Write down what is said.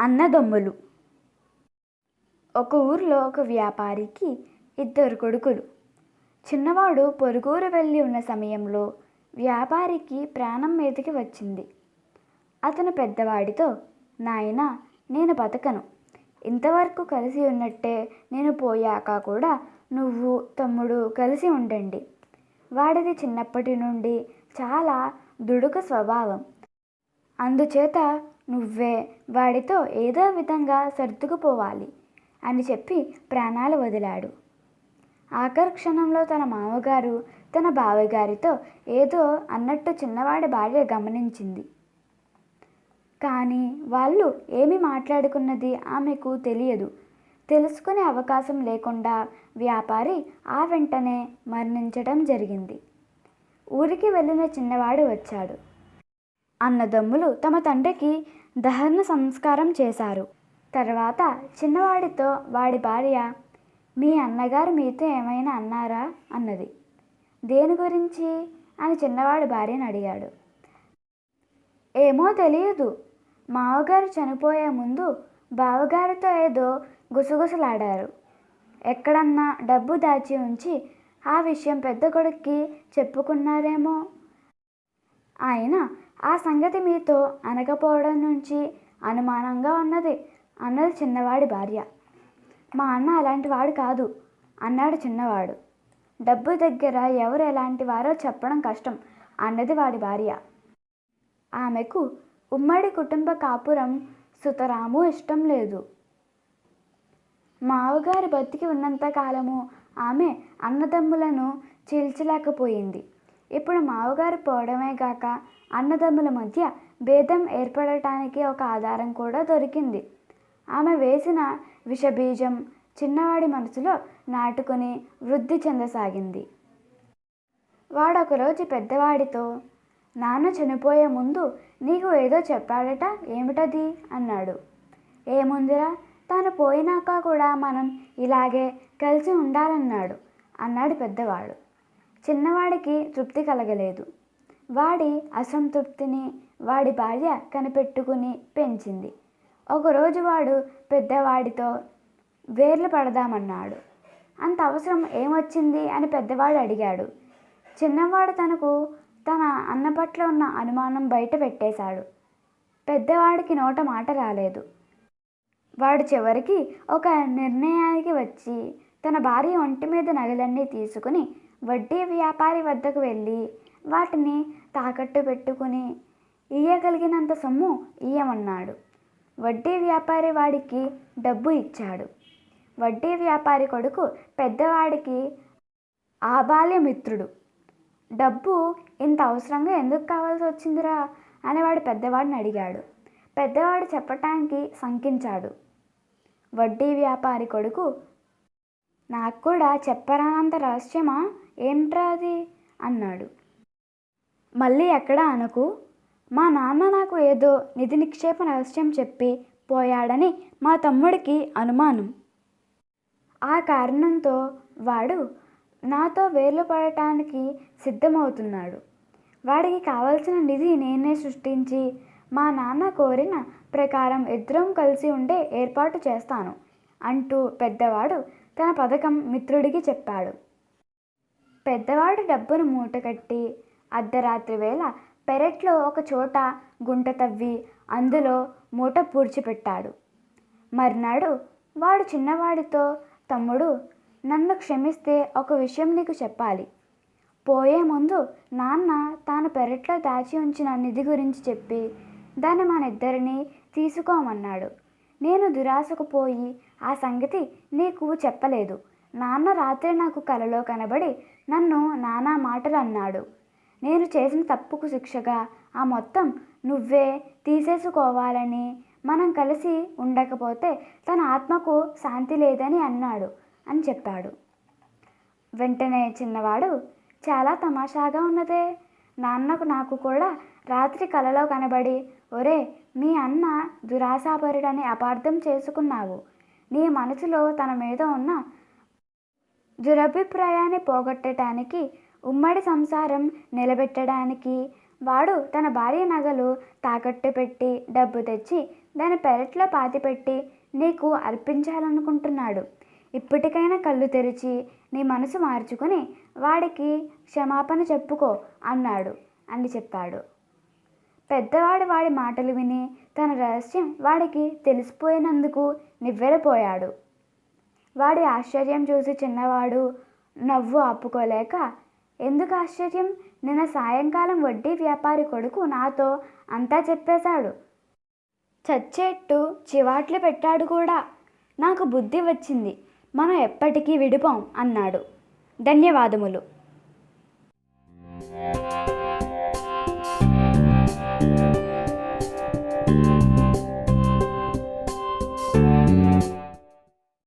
అన్నదమ్ములు. ఒక ఊరిలో ఒక వ్యాపారికి ఇద్దరు కొడుకులు. చిన్నవాడు పొరుగురు వెళ్ళి ఉన్న సమయంలో వ్యాపారికి ప్రాణం మీదకి వచ్చింది. అతను పెద్దవాడితో నాయన నేను బతకను. ఇంతవరకు కలిసి ఉన్నట్టే నేను పోయాక కూడా నువ్వు తమ్ముడు కలిసి ఉండండి. వాడిది చిన్నప్పటి నుండి చాలా దుడుక స్వభావం. అందుచేత నువ్వే వాడితో ఏదో విధంగా సర్దుకుపోవాలి అని చెప్పి ప్రాణాలు వదిలాడు. ఆఖరు క్షణంలో తన మామగారు తన బావగారితో ఏదో అన్నట్టు చిన్నవాడి భార్య గమనించింది. కానీ వాళ్ళు ఏమి మాట్లాడుకున్నది ఆమెకు తెలియదు. తెలుసుకునే అవకాశం లేకుండా వ్యాపారి ఆ వెంటనే మరణించడం జరిగింది. ఊరికి వెళ్ళిన చిన్నవాడు వచ్చాడు. అన్నదమ్ములు తమ తండ్రికి దహన సంస్కారం చేశారు. తర్వాత చిన్నవాడితో వాడి భార్య మీ అన్నగారు మీతో ఏమైనా అన్నారా? అన్నది. దేని గురించి? అని చిన్నవాడి భార్యను అడిగాడు. ఏమో తెలియదు. మావగారు చనిపోయే ముందు బావగారితో ఏదో గుసగుసలాడారు. ఎక్కడన్నా డబ్బు దాచి ఉంచి ఆ విషయం పెద్ద కొడుక్కి చెప్పుకున్నారేమో. ఆయన ఆ సంగతి మీతో అనకపోవడం నుంచి అనుమానంగా ఉన్నది అన్నది చిన్నవాడి భార్య. మా అన్న అలాంటి వాడు కాదు అన్నాడు చిన్నవాడు. డబ్బు దగ్గర ఎవరు ఎలాంటి వారో చెప్పడం కష్టం అన్నది వాడి భార్య. ఆమెకు ఉమ్మడి కుటుంబ కాపురం సుతరాము ఇష్టం లేదు. మావగారి బతికి ఉన్నంత కాలము ఆమె అన్నదమ్ములను చీల్చలేకపోయింది. ఇప్పుడు మావగారు పోవడమే కాక అన్నదమ్ముల మధ్య భేదం ఏర్పడటానికి ఒక ఆధారం కూడా దొరికింది. ఆమె వేసిన విషబీజం చిన్నవాడి మనసులో నాటుకుని వృద్ధి చెందసాగింది. వాడొకరోజు పెద్దవాడితో నాన్న చనిపోయే ముందు నీకు ఏదో చెప్పాడట ఏమిటది? అన్నాడు. ఏముందిరా తాను పోయినాక కూడా మనం ఇలాగే కలిసి ఉండాలన్నాడు అన్నాడు పెద్దవాడు. చిన్నవాడికి తృప్తి కలగలేదు. వాడి అసంతృప్తిని వాడి భార్య కనిపెట్టుకుని పెంచింది. ఒకరోజు వాడు పెద్దవాడితో వేర్లు పడదామన్నాడు. అంత అవసరం ఏమొచ్చింది? అని పెద్దవాడు అడిగాడు. చిన్నవాడు తనకు తన అన్న పట్ల ఉన్న అనుమానం బయట పెట్టేశాడు. పెద్దవాడికి నోట మాట రాలేదు. వాడు చివరికి ఒక నిర్ణయానికి వచ్చి తన భార్య ఒంటి మీద నగలన్నీ తీసుకుని వడ్డీ వ్యాపారి వద్దకు వెళ్ళి వాటిని తాకట్టు పెట్టుకుని ఇయ్యగలిగినంత సొమ్ము ఇయ్యమన్నాడు. వడ్డీ వ్యాపారి వాడికి డబ్బు ఇచ్చాడు. వడ్డీ వ్యాపారి కొడుకు పెద్దవాడికి ఆబాల్య మిత్రుడు డబ్బు ఇంత అవసరంగా ఎందుకు కావాల్సి వచ్చిందిరా? అనేవాడు పెద్దవాడిని అడిగాడు. పెద్దవాడు చెప్పటానికి శంకించాడు. వడ్డీ వ్యాపారి కొడుకు నాకు కూడా చెప్పరానంత రహస్యమా? ఏంట్రా అది? అన్నాడు. మళ్ళీ ఎక్కడ అనకు? మా నాన్న నాకు ఏదో నిధి నిక్షేప రహస్యం చెప్పి పోయాడని మా తమ్ముడికి అనుమానం. ఆ కారణంతో వాడు నాతో వేర్లు పడటానికి సిద్ధమవుతున్నాడు. వాడికి కావలసిన నిధి నేనే సృష్టించి మా నాన్న కోరిన ప్రకారం ఇద్దరం కలిసి ఉండే ఏర్పాటు చేస్తాను అంటూ పెద్దవాడు తన పథకం మిత్రుడికి చెప్పాడు. పెద్దవాడు డబ్బును మూటకట్టి అర్ధరాత్రి వేళ పెరట్లో ఒక చోట గుంట తవ్వి అందులో మూట పూడ్చిపెట్టాడు మర్నాడు వాడు చిన్నవాడితో తమ్ముడు నన్ను క్షమిస్తే ఒక విషయం నీకు చెప్పాలి. పోయే ముందు నాన్న తాను పెరట్లో దాచి ఉంచిన నిధి గురించి చెప్పి దాన్ని మన ఇద్దరిని తీసుకోమన్నాడు. నేను దురాశకు పోయి ఆ సంగతి నీకు చెప్పలేదు. నాన్న రాత్రి నాకు కలలో కనబడి నన్ను నానా మాటలు అన్నాడు. నేను చేసిన తప్పుకు శిక్షగా ఆ మొత్తం నువ్వే తీసేసుకోవాలని మనం కలిసి ఉండకపోతే తన ఆత్మకు శాంతి లేదని అన్నాడు అని చెప్పాడు. వెంటనే చిన్నవాడు చాలా తమాషాగా ఉన్నదే. నాన్నకు నాకు కూడా రాత్రి కలలో కనబడి ఒరే మీ అన్న దురాశాపరుడని అపార్థం చేసుకున్నావు. నీ మనసులో తన మీద ఉన్న దురభిప్రాయాన్ని పోగొట్టడానికి ఉమ్మడి సంసారం నిలబెట్టడానికి వాడు తన భార్య నగలు తాకట్టు పెట్టి డబ్బు తెచ్చి దాని పెరట్లో పాతిపెట్టి నీకు అర్పించాలనుకుంటున్నాడు. ఇప్పటికైనా కళ్ళు తెరిచి నీ మనసు మార్చుకుని వాడికి క్షమాపణ చెప్పుకో అన్నాడు అని చెప్పాడు. పెద్దవాడు వాడి మాటలు విని తన రహస్యం వాడికి తెలిసిపోయినందుకు నివ్వెరపోయాడు. వాడి ఆశ్చర్యం చూసి చిన్నవాడు నవ్వు ఆపుకోలేక ఎందుకు ఆశ్చర్యం? నిన్న సాయంకాలం వడ్డీ వ్యాపారి కొడుకు నాతో అంతా చెప్పేశాడు. చచ్చేట్టు చివాట్లు పెట్టాడు కూడా. నాకు బుద్ధి వచ్చింది. మనం ఎప్పటికీ విడిపోం అన్నాడు. ధన్యవాదములు.